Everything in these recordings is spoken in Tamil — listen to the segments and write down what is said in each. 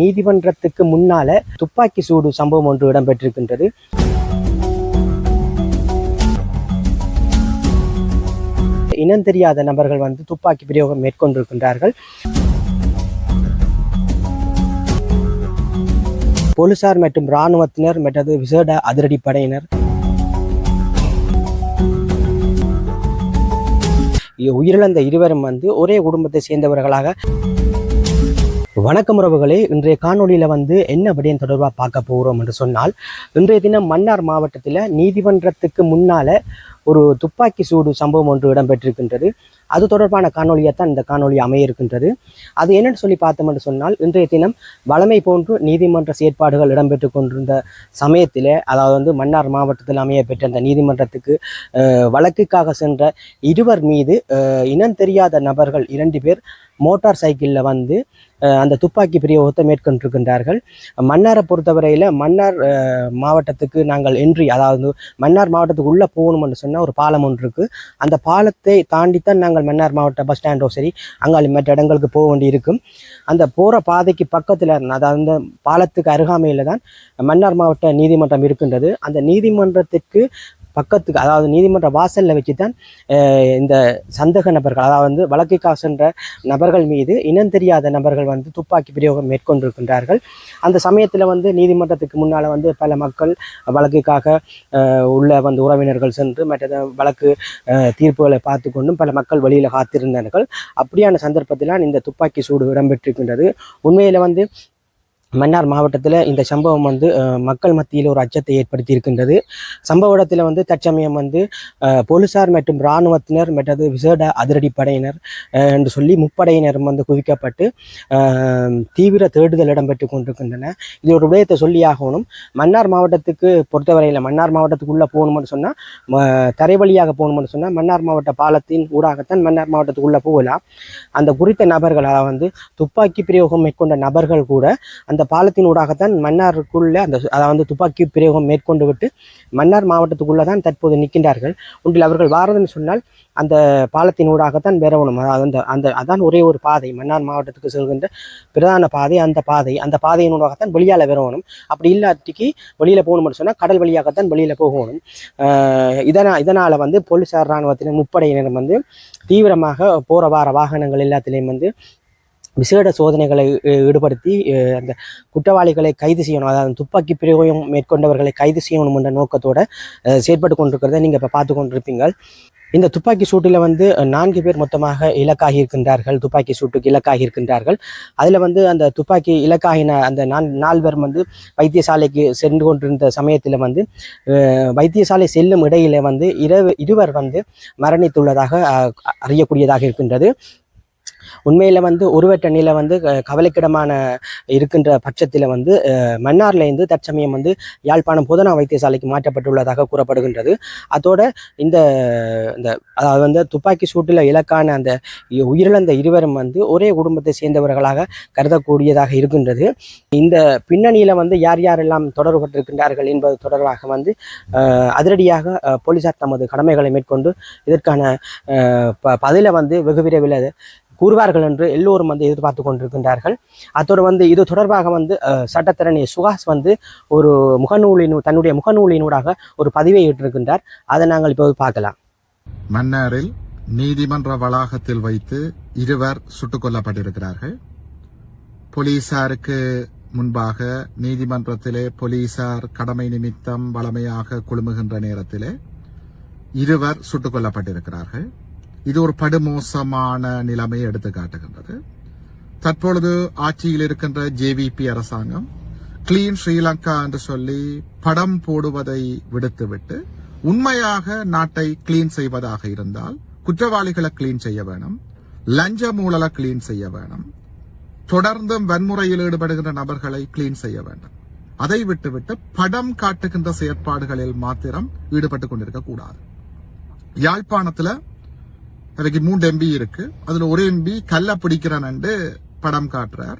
நீதிமன்றத்துக்கு முன்னால துப்பாக்கி சூடு சம்பவம் ஒன்று இடம்பெற்றிருக்கின்றது. இனம் தெரியாத நபர்கள் வந்து துப்பாக்கி பிரயோகம் மேற்கொண்டிருக்கின்றார்கள். போலீசார் மற்றும் இராணுவத்தினர் மற்றது விசேட அதிரடிப்படையினர் உயிரிழந்த இருவரும் வந்து ஒரே குடும்பத்தை சேர்ந்தவர்களாக வணக்கம் உறவுகளே. இன்றைய காணொளியில் வந்து என்ன விடயம் தொடர்பாக பார்க்க போகிறோம் என்று சொன்னால் இன்றைய தினம் மன்னார் மாவட்டத்தில் நீதிமன்றத்துக்கு முன்னால் ஒரு துப்பாக்கி சூடு சம்பவம் ஒன்று இடம்பெற்றிருக்கின்றது. அது தொடர்பான காணொலியாக தான் இந்த காணொலி அமைய இருக்கின்றது அது என்னென்னு சொல்லி பார்த்தோம் என்று சொன்னால் இன்றைய தினம் வளமை போன்று நீதிமன்ற செயற்பாடுகள் இடம்பெற்று கொண்டிருந்த சமயத்தில் அதாவது வந்து மன்னார் மாவட்டத்தில் அமைய பெற்ற அந்த நீதிமன்றத்துக்கு வழக்குக்காக சென்ற இருவர் மீது இனம் தெரியாத நபர்கள் இரண்டு பேர் மோட்டார் சைக்கிளில் வந்து அந்த துப்பாக்கி பிரயோகத்தை மேற்கொண்டிருக்கின்றார்கள். மன்னாரை பொறுத்தவரையில் மன்னார் மாவட்டத்துக்கு நாங்கள் என்ட்ரி அதாவது மன்னார் மாவட்டத்துக்கு உள்ளே போகணும்னு சொன்னால் ஒரு பாலம் ஒன்று இருக்குது அந்த பாலத்தை தாண்டித்தான் நாங்கள் மன்னார் மாவட்ட பஸ் ஸ்டாண்டோ சரி அங்காளி மற்ற இடங்களுக்கு போக வேண்டி இருக்கும் அந்த போகிற பாதைக்கு பக்கத்தில் அதாவது அந்த பாலத்துக்கு அருகாமையில் தான் மன்னார் மாவட்ட நீதிமன்றம் இருக்கின்றது. அந்த நீதிமன்றத்திற்கு பக்கத்துக்கு அதாவது நீதிமன்ற வாசலில் வச்சு தான் இந்த சந்தேக நபர்கள் அதாவது வந்து வழக்குக்காக சென்ற நபர்கள் மீது இனம் தெரியாத நபர்கள் வந்து துப்பாக்கி பிரயோகம் மேற்கொண்டிருக்கின்றார்கள். அந்த சமயத்தில் வந்து நீதிமன்றத்துக்கு முன்னால் வந்து பல மக்கள் வழக்குக்காக உள்ள வந்து உறவினர்கள் சென்று மற்ற வழக்கு தீர்ப்புகளை பார்த்து கொண்டும் பல மக்கள் வெளியில் காத்திருந்தார்கள். அப்படியான சந்தர்ப்பத்தில் இந்த துப்பாக்கி சூடு இடம்பெற்றிருக்கின்றது. உண்மையில் வந்து மன்னார் மாவட்டத்தில் இந்த சம்பவம் வந்து மக்கள் மத்தியில் ஒரு அச்சத்தை ஏற்படுத்தி இருக்கின்றது சம்பவ இடத்துல வந்து தற்சமயம் வந்து போலீசார் மற்றும் இராணுவத்தினர் மற்றது விசேட அதிரடிப்படையினர் என்று சொல்லி முப்படையினரும் வந்து குவிக்கப்பட்டு தீவிர தேடுதல் இடம்பெற்று கொண்டிருக்கின்றன. இது ஒரு விடயத்தை சொல்லி ஆகணும். மன்னார் மாவட்டத்துக்கு பொறுத்தவரையில் மன்னார் மாவட்டத்துக்குள்ளே போகணும்னு சொன்னால் தரை வழியாக போகணும்னு சொன்னால் மன்னார் மாவட்ட பாலத்தின் ஊடாகத்தான் மன்னார் மாவட்டத்துக்குள்ளே போகலாம். அந்த குறித்த நபர்களால் வந்து துப்பாக்கி பிரயோகம் மேற்கொண்ட நபர்கள் கூட அந்த பாலத்தின் ஊடாகத்தான் மன்னாருக்குள்ளே அந்த அதாவது வந்து துப்பாக்கி பிரயோகம் மேற்கொண்டு விட்டு மன்னார் மாவட்டத்துக்குள்ளே தான் தற்போது நிற்கின்றார்கள். ஒன்றில் அவர்கள் வாரதுன்னு சொன்னால் அந்த பாலத்தின் ஊடாகத்தான் வரணும் அதாவது அந்த அந்த அதான் ஒரே ஒரு பாதை மன்னார் மாவட்டத்துக்கு செல்கின்ற பிரதான பாதை அந்த பாதை அந்த பாதையின் ஊடாகத்தான் வெளியால் வரணும் அப்படி இல்லாட்டிக்கு வெளியில் போகணும்னு சொன்னால் கடல் வழியாகத்தான் வெளியில் போகணும். இதனால் இதனால் வந்து போலீசார் இராணுவத்தினர் முப்படையினர் வந்து தீவிரமாக போகிற வார வாகனங்கள் எல்லாத்துலேயும் வந்து விசேட சோதனைகளை ஈடுபடுத்தி அந்த குற்றவாளிகளை கைது செய்யணும். அதாவது துப்பாக்கி பிரயோகம் மேற்கொண்டவர்களை கைது செய்யணும் என்ற நோக்கத்தோடு செயற்பட்டு கொண்டிருக்கிறத நீங்கள் இப்போ பார்த்து கொண்டிருப்பீங்க இந்த துப்பாக்கி சூட்டில் வந்து நான்கு பேர் மொத்தமாக இலக்காகி இருக்கின்றார்கள் துப்பாக்கி சூட்டுக்கு இலக்காகி இருக்கின்றார்கள் அதில் வந்து அந்த துப்பாக்கி இலக்காகின அந்த நான் நால்வர் வந்து வைத்தியசாலைக்கு சென்று கொண்டிருந்த சமயத்தில் வந்து வைத்தியசாலை செல்லும் இடையில வந்து இரவு இருவர் வந்து மரணித்துள்ளதாக அறியக்கூடியதாக இருக்கின்றது. உண்மையில் வந்து உருவற்ற நிலை வந்து கவலைக்கிடமான இருக்கின்ற பட்சத்தில் வந்து மன்னார்லேருந்து தற்சமயம் வந்து யாழ்ப்பாணம் பொதுனா வைத்தியசாலைக்கு மாற்றப்பட்டுள்ளதாக கூறப்படுகின்றது. அதோட இந்த இந்த அதாவது வந்து துப்பாக்கி சூட்டில் இலக்கான அந்த உயிரிழந்த இருவரும் வந்து ஒரே குடும்பத்தை சேர்ந்தவர்களாக கருதக்கூடியதாக இருக்கின்றது. இந்த பின்னணியில் வந்து யார் யாரெல்லாம் தொடர்பட்டிருக்கின்றார்கள் என்பது தொடர்பாக வந்து அதிரடியாக போலீசார் தமது கடமைகளை மேற்கொண்டு இதற்கான ப பதிலை வந்து வெகு விரைவில் கூறுவார்கள் என்று எல்லோரும் வந்து எதிர்பார்த்து கொண்டிருக்கின்றார்கள். அத்தோடு வந்து இது தொடர்பாக வந்து அஹ், சட்டத்தரணி சுகாஸ் வந்து ஒரு முகநூலின் தன்னுடைய முகநூலினூடாக ஒரு பதிவை இட்டிருக்கின்றார். அதை நாங்கள் இப்போது பார்க்கலாம். மன்னாரில் நீதிமன்ற வளாகத்தில் வைத்து இருவர் சுட்டுக் கொல்லப்பட்டிருக்கிறார்கள். போலீசாருக்கு முன்பாக நீதிமன்றத்திலே போலீசார் கடமை நிமித்தம் வளமையாக குழுமுகின்ற நேரத்திலே இருவர் சுட்டுக் கொல்லப்பட்டிருக்கிறார்கள். இது ஒரு படுமோசமான நிலைமையை எடுத்து காட்டுகின்றது. தற்பொழுது ஆட்சியில் இருக்கின்ற ஜேவிபி அரசாங்கம் கிளீன் ஸ்ரீலங்கா என்று சொல்லி படம் போடுவதை விடுத்துவிட்டு உண்மையாக நாட்டை கிளீன் செய்வதாக இருந்தால் குற்றவாளிகளை கிளீன் செய்ய வேணும் லஞ்ச மூலலை கிளீன் செய்ய வேணும் தொடர்ந்தும் வன்முறையில் ஈடுபடுகின்ற நபர்களை கிளீன் செய்ய வேண்டும். அதை விட்டுவிட்டு படம் காட்டுகின்ற செயற்பாடுகளில் மாத்திரம் ஈடுபட்டுக் கொண்டிருக்க கூடாது. யாழ்ப்பாணத்துல அதுக்கு மூன்று எம்பி இருக்கு. அதுல ஒரு எம்பி கல்ல பிடிக்கிறனண்டு படம் காட்டுறார்.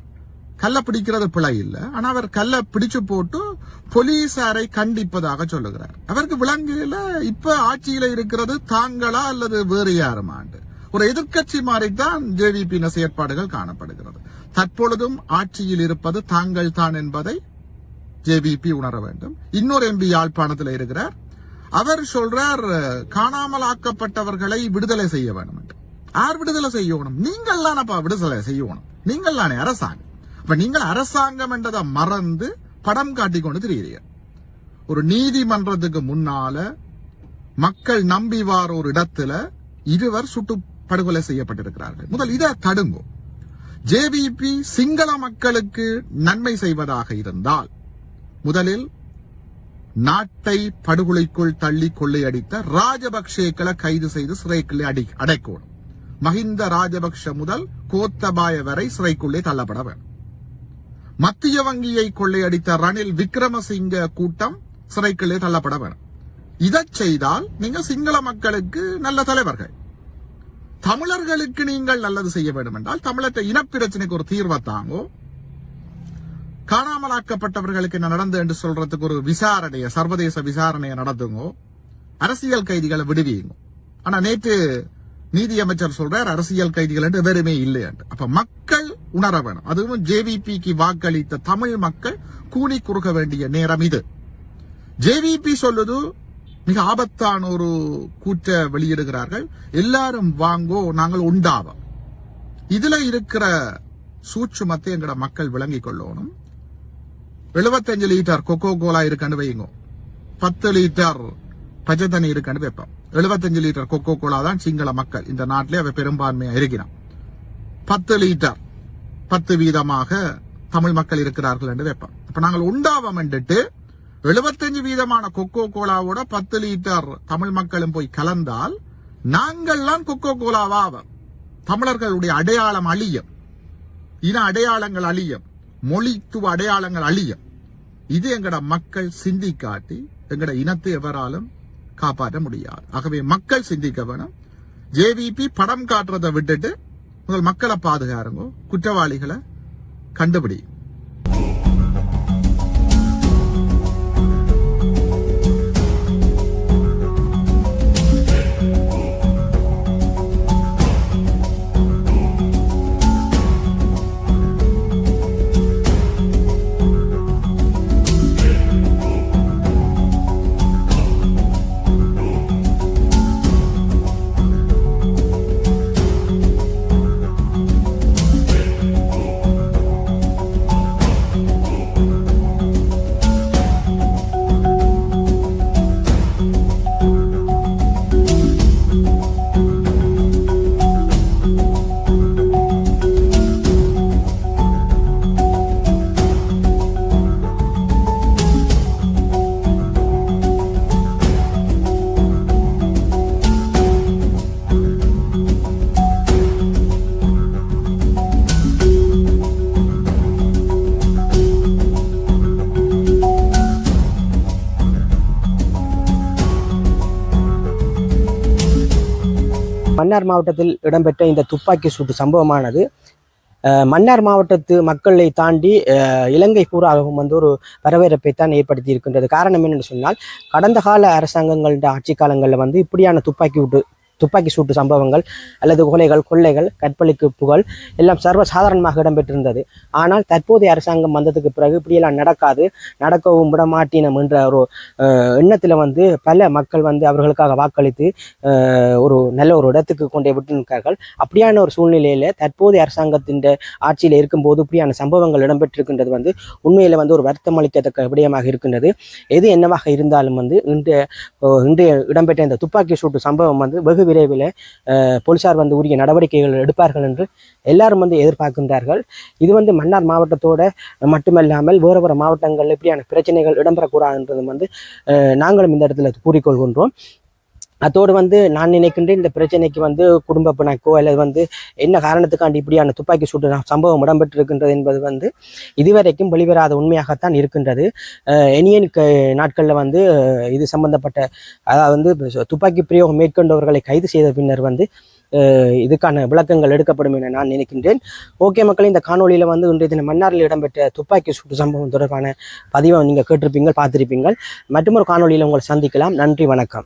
கல்ல பிடிக்கிறது பிழை இல்ல. ஆனா அவர் கல்ல பிடிச்சு போட்டு போலீசாரை கண்டிப்பதாக சொல்லுகிறார். அவருக்கு விலங்குல இப்ப ஆட்சியில இருக்கிறது தாங்களா அல்லது வேறு யாருமாண்டு ஒரு எதிர்க்கட்சி மாதிரி தான் ஜேவிபியின் செயற்பாடுகள் காணப்படுகிறது. தற்பொழுதும் ஆட்சியில் இருப்பது தாங்கள் தான் என்பதை ஜேவிபி உணர வேண்டும். இன்னொரு எம்பி யாழ்ப்பாணத்தில் இருக்கிறார். அவர் சொல்றார் காணாமல் ஆக்கப்பட்டவர்களை விடுதலை செய்ய வேணும் யார் விடுதலை செய்யணும்? நீங்கள் தானப்பா விடுதலை செய்யணும். நீங்கள் தானே அரசாங்கம். அப்ப நீங்கள் அரசாங்கம் என்றதை மறந்து படம் காட்டி கொண்டு திரிகிறீர்கள் ஒரு நீதிமன்றத்துக்கு முன்னால மக்கள் நம்பி வார ஒரு இடத்துல இருவர் சுட்டு படுகொலை செய்யப்பட்டிருக்கிறார்கள். முதல் இதை தடுங்கும் ஜேவிபி சிங்கள மக்களுக்கு நன்மை செய்வதாக இருந்தால் முதலில் நாட்டை படுகொலைக்குள் தள்ளி கொள்ளையடித்த ராஜபக்சேக்களை கைது செய்து சிறைக்குள்ளே அடி அடைக்கணும். மஹிந்த ராஜபக்ஷ முதல் கோத்தபாய வரை சிறைக்குள்ளே தள்ளப்பட வேண்டும் மத்திய வங்கியை கொள்ளையடித்த ரணில் விக்ரமசிங்க கூட்டம் சிறைக்குள்ளே தள்ளப்பட வேண்டும் இதை செய்தால் நீங்க சிங்கள மக்களுக்கு நல்ல தலைவர்கள். தமிழர்களுக்கு நீங்கள் நல்லது செய்ய வேண்டும் என்றால் தமிழற்ற இனப்பிரச்சனைக்கு ஒரு தீர்வை தாங்கோ. காணாமலாக்கப்பட்டவர்களுக்கு என்ன நடந்து என்று சொல்றதுக்கு ஒரு விசாரணையை சர்வதேச விசாரணையை நடத்துங்கோ. அரசியல் கைதிகளை விடுவீங்க ஆனா நேற்று நீதியமைச்சர் சொல்றார் அரசியல் கைதிகள் என்று வெறுமே இல்லை என்று. அப்ப மக்கள் உணர வேணும். அதுவும் ஜேவிபிக்கு வாக்களித்த தமிழ் மக்கள் கூலி குறுக்க வேண்டிய நேரம் இது. ஜேவிபி சொல்லுது மிக ஆபத்தான ஒரு கூற்ற வெளியிடுகிறார்கள். எல்லாரும் வாங்கோ நாங்கள் உண்டாவோம். இதுல இருக்கிற சூட்சுமத்தை எங்கட மக்கள் விளங்கிக் கொள்ளணும். 75 லிட்டர் கொக்கோ கோலா இருக்கான்னு வைங்க பத்து லிட்டர் பச்சை தண்ணி இருக்கான்னு வைப்போம். 75 லிட்டர் கொக்கோ கோலா தான் சிங்கள மக்கள் இந்த நாட்டிலே அவை பெரும்பான்மையா இருக்கிறான். பத்து லிட்டர் பத்து வீதமாக தமிழ் மக்கள் இருக்கிறார்கள் என்று வைப்போம். அப்ப நாங்கள் உண்டாவம் என்றுட்டு 75 வீதமான கொக்கோ கோலாவோட பத்து லிட்டர் தமிழ் மக்களும் போய் கலந்தால் நாங்கள்லாம் கொக்கோ கோலாவாவோம் தமிழர்களுடைய அடையாளம் அழியும். இன அடையாளங்கள் அழியும். மொழித்துவ அடையாளங்கள் அழியும். இது எங்கட மக்கள் சிந்திக்காட்டி எங்கட இனத்தை எவராலும் காப்பாற்ற முடியாது. ஆகவே மக்கள் சிந்திக்க வேணும். ஜேவிபி படம் காட்டுறதை விட்டுட்டு முதல் மக்களை பாதுகாருங்க குற்றவாளிகளை கண்டுபிடிக்கும் மன்னார் மாவட்டத்தில் இடம்பெற்ற இந்த துப்பாக்கி சூட்டு சம்பவமானது மன்னார் மாவட்டத்து மக்களை தாண்டி இலங்கை பூராகவும் வந்து ஒரு வரவேற்பை தான் ஏற்படுத்தி இருக்கின்றது காரணம் என்னென்னு சொன்னால் கடந்த கால அரசாங்கங்களோட ஆட்சி காலங்களில் வந்து இப்படியான துப்பாக்கி விட்டு துப்பாக்கி சூட்டு சம்பவங்கள் அல்லது கொலைகள் கொள்ளைகள் கற்பழிப்புகள் எல்லாம் சர்வசாதாரணமாக இடம்பெற்றிருந்தது. ஆனால் தற்போதைய அரசாங்கம் வந்ததுக்கு பிறகு இப்படியெல்லாம் நடக்காது. நடக்கவும் விடமாட்டினம் என்ற ஒரு எண்ணத்தில் வந்து பல மக்கள் வந்து அவர்களுக்காக வாக்களித்து ஒரு நல்ல ஒரு இடத்துக்கு கொண்டே விட்டு அப்படியான ஒரு சூழ்நிலையில் தற்போதைய அரசாங்கத்தின் ஆட்சியில் இருக்கும்போது இப்படியான சம்பவங்கள் இடம்பெற்றிருக்கின்றது வந்து உண்மையில் வந்து ஒரு வருத்தம் அளிக்கத்தக்க விடயமாக இருக்கின்றது. எது என்னவாக இருந்தாலும் வந்து இன்றைய இன்றைய இடம்பெற்ற இந்த துப்பாக்கி சூட்டு சம்பவம் வந்து வெகு விரைவில் அஹ், போலீசார் வந்து உரிய நடவடிக்கைகள் எடுப்பார்கள் என்று எல்லாரும் வந்து எதிர்பார்க்கின்றார்கள். இது வந்து மன்னார் மாவட்டத்தோட மட்டுமல்லாமல் வேறு வேறு மாவட்டங்களில் இப்படியான பிரச்சனைகள் இடம்பெறக்கூடாதுன்றதும் வந்து நாங்களும் இந்த இடத்துல கூறிக்கொள்கின்றோம். அத்தோடு வந்து நான் நினைக்கின்றேன் இந்த பிரச்சனைக்கு வந்து குடும்ப பிணக்கோ அல்லது வந்து என்ன காரணத்துக்காண்டி இப்படியான துப்பாக்கி சூட்டு ச- சம்பவம் இடம்பெற்றிருக்கின்றது என்பது வந்து இதுவரைக்கும் வெளிவராத உண்மையாகத்தான் இருக்கின்றது. அஹ் இனியன் க- நாட்களில் வந்து இது சம்பந்தப்பட்ட அதாவது வந்து துப்பாக்கி பிரயோகம் மேற்கொண்டவர்களை கைது செய்த பின்னர் வந்து இதுக்கான விளக்கங்கள் எடுக்கப்படும் என நான் நினைக்கின்றேன். ஓகே மக்கள் இந்த காணொலியில் வந்து இன்றைய தினம் மன்னாரில் இடம்பெற்ற துப்பாக்கி சூட்டு சம்பவம் தொடர்பான பதிவை நீங்கள் கேட்டிருப்பீங்கள் பார்த்திருப்பீங்கள். மற்றும் ஒரு காணொளியில் உங்களை சந்திக்கலாம். நன்றி வணக்கம்.